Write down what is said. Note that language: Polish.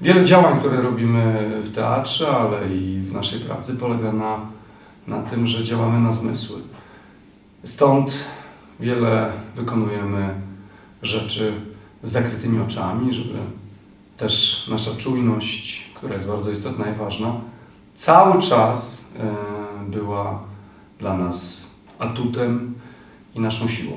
Wiele działań, które robimy w teatrze, ale i w naszej pracy polega na, na tym, że działamy na zmysły. Stąd wiele wykonujemy rzeczy z zakrytymi oczami, żeby też nasza czujność, która jest bardzo istotna i ważna, cały czas e, była dla nas atutem i naszą siłą.